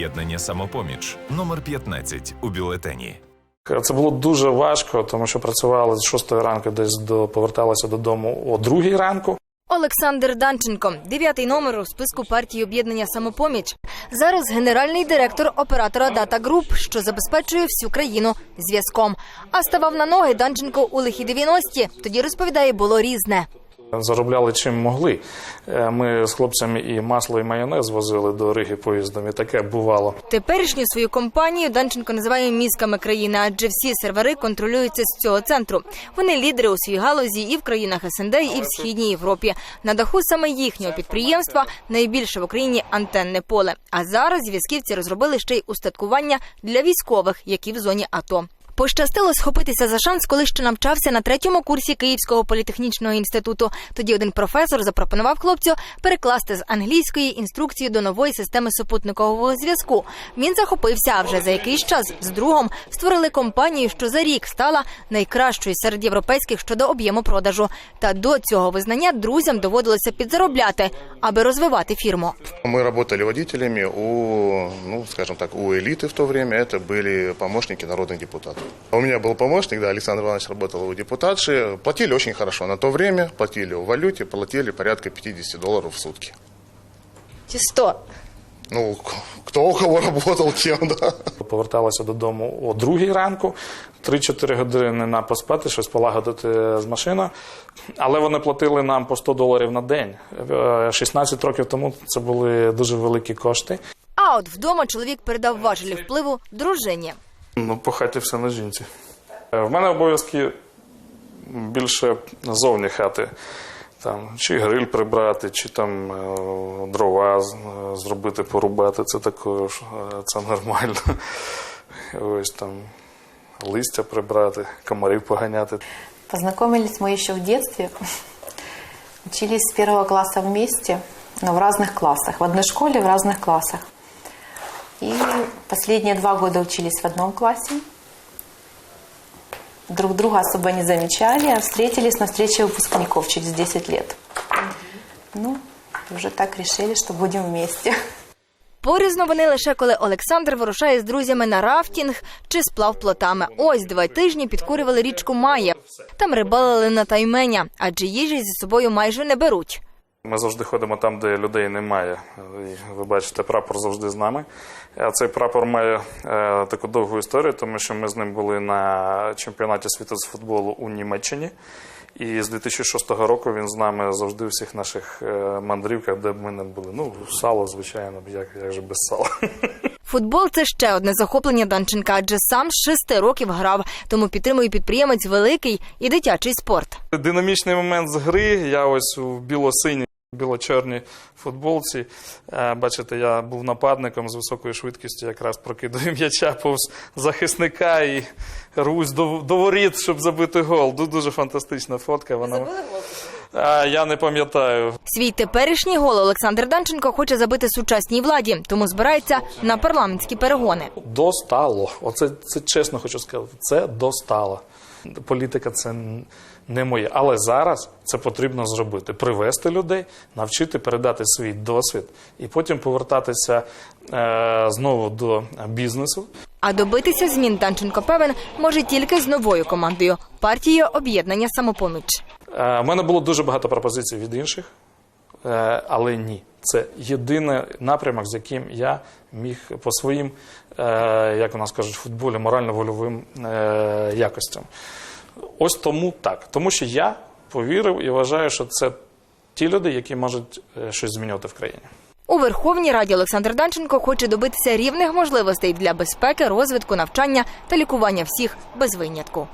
Об'єднання самопоміч номер 15 у бюлетені. Це було дуже важко, тому що працювали з 6 ранку, десь до поверталися додому о 2 ранку. Олександр Данченко, дев'ятий номер у списку партії об'єднання самопоміч. Зараз генеральний директор оператора Дата Груп, що забезпечує всю країну зв'язком. А ставав на ноги Данченко у лихі 90-ті. Тоді розповідає, було різне. Заробляли чим могли. Е, Ми з хлопцями і масло, і майонез возили до Риги поїздом, і таке бувало. Теперішню свою компанію Данченко називає мізками країни, адже всі сервери контролюються з цього центру. Вони лідери у своїй галузі і в країнах СНД, і в східній Європі. На даху саме їхнього підприємства найбільше в Україні антенне поле. А зараз зв'язківці розробили ще й устаткування для військових, які в зоні АТО. Пощастило схопитися за шанс, коли ще навчався на третьому курсі Київського політехнічного інституту. Тоді один професор запропонував хлопцю перекласти з англійської інструкції до нової системи супутникового зв'язку. Він захопився, а вже за якийсь час з другом створили компанію, що за рік стала найкращою серед європейських щодо об'єму продажу. Та до цього визнання друзям доводилося підзаробляти, аби розвивати фірму. Мы работали водителями у, ну, скажем так, у элиты в то время. Это были помощники народных депутатов. У меня был помощник, да, Александр Иванович работал у депутатши. Платили очень хорошо. На то время платили в валюте, платили порядка 50 долларов в сутки. Ті сто. Ну, к- кто у кого работал, тем, да. Поверталися додому о 2 ранку, 3-4 години на поспати, щось полагодити з машиною. Але вони платили нам по 100 доларів на день. Е, 16 років тому це були дуже великі кошти. А от вдома чоловік передав важелі впливу дружині. Ну, по хаті все на жінці. Е, В мене обов'язки більше зовні хати. Там, чи гриль прибрати, чи там е, дрова з- е, зробити, порубати. Це також е, це нормально. Ось там листя прибрати, комарів поганяти. Познакомились мы еще в детстве. Учились с первого класса вместе, но в разных классах. В одной школе, в разных классах. И последние два года учились в одном классе. Друг друга особо не замечали, а встретились на встрече выпускников через 10 лет. Ну, уже так решили, что будем вместе. Порізно вони лише коли Олександр вирушає з друзями на рафтінг чи сплав плотами. Ось два тижні підкурювали річку Майя. Там рибалили на тайменя, адже їжі зі собою майже не беруть. Ми завжди ходимо там, де людей немає. І ви бачите, прапор завжди з нами. А цей прапор має е, таку довгу історію, тому що ми з ним були на чемпіонаті світу з футболу у Німеччині. І з 2006 року він з нами завжди у всіх наших е, мандрівках, де б ми не були. Ну, сало, звичайно, як, як же без сала. Футбол це ще одне захоплення Данченка, адже сам з шести років грав, тому підтримує підприємець великий і дитячий спорт. Динамічний момент з гри. Я ось у біло-синій, біло-чорній футболці. Е, Бачите, я був нападником з високою швидкістю, якраз прокидаю м'яча повз захисника і рвусь до, до воріт, щоб забити гол. Ду- Дуже фантастична фотка. Вона... А, я не пам'ятаю. Свій теперішній гол Олександр Данченко хоче забити сучасній владі, тому збирається на парламентські перегони. Достало. Оце це чесно хочу сказати. Це достало. Політика це не моє. Але зараз це потрібно зробити: привести людей, навчити передати свій досвід і потім повертатися е, знову до бізнесу. А добитися змін Данченко певен може тільки з новою командою партією об'єднання самопоміч. Е, У мене було дуже багато пропозицій від інших, е, але ні. Це єдиний напрямок, з яким я міг по своїм, е, як у нас кажуть, футболі, морально-вольовим е, якостям. Ось тому так. Тому що я повірив і вважаю, що це ті люди, які можуть е, щось змінювати в країні. У Верховній Раді Олександр Данченко хоче добитися рівних можливостей для безпеки, розвитку, навчання та лікування всіх без винятку.